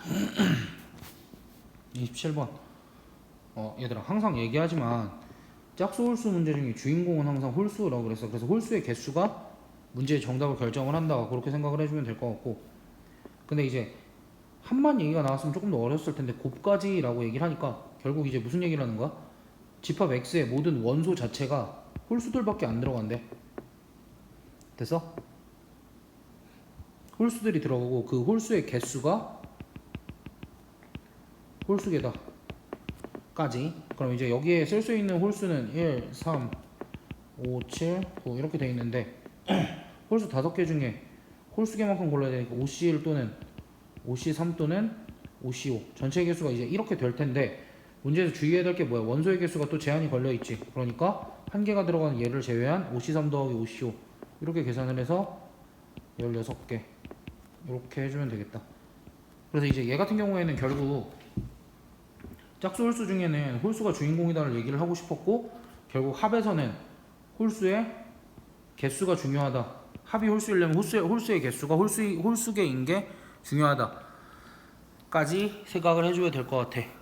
27번 어 얘들아 항상 얘기하지만 짝수 홀수 문제 중에 주인공은 항상 홀수라고 그랬어 그래서 홀수의 개수가 문제의 정답을 결정을 한다 그렇게 생각을 해주면 될 것 같고 근데 이제 한만 얘기가 나왔으면 조금 더 어렸을 텐데 곱까지라고 얘기를 하니까 결국 이제 무슨 얘기를 하는 거야? 집합 x의 모든 원소 자체가 홀수들밖에 안 들어간대 됐어? 홀수들이 들어가고 그 홀수의 개수가 홀수계다 까지. 그럼 이제 여기에 쓸 수 있는 홀수는 1, 3, 5, 7, 9 이렇게 돼 있는데 홀수 다섯 개 중에 홀수계만큼 골라야 되니까 5C1 또는 5C3 또는 5C5 전체 개수가 이제 이렇게 될 텐데 문제에서 주의해야 될 게 뭐야? 원소의 개수가 또 제한이 걸려 있지. 그러니까 한 개가 들어가는 얘를 제외한 5C3 더하기 5C5 이렇게 계산을 해서 16개. 이렇게 해주면 되겠다. 그래서 이제 얘 같은 경우에는 결국 짝수 홀수 중에는 홀수가 주인공이다를 얘기를 하고 싶었고 결국 합에서는 홀수의 개수가 중요하다. 합이 홀수이려면 홀수의, 홀수의 개수가 홀수 홀수계인 게 중요하다. 까지 생각을 해줘야 될 것 같아.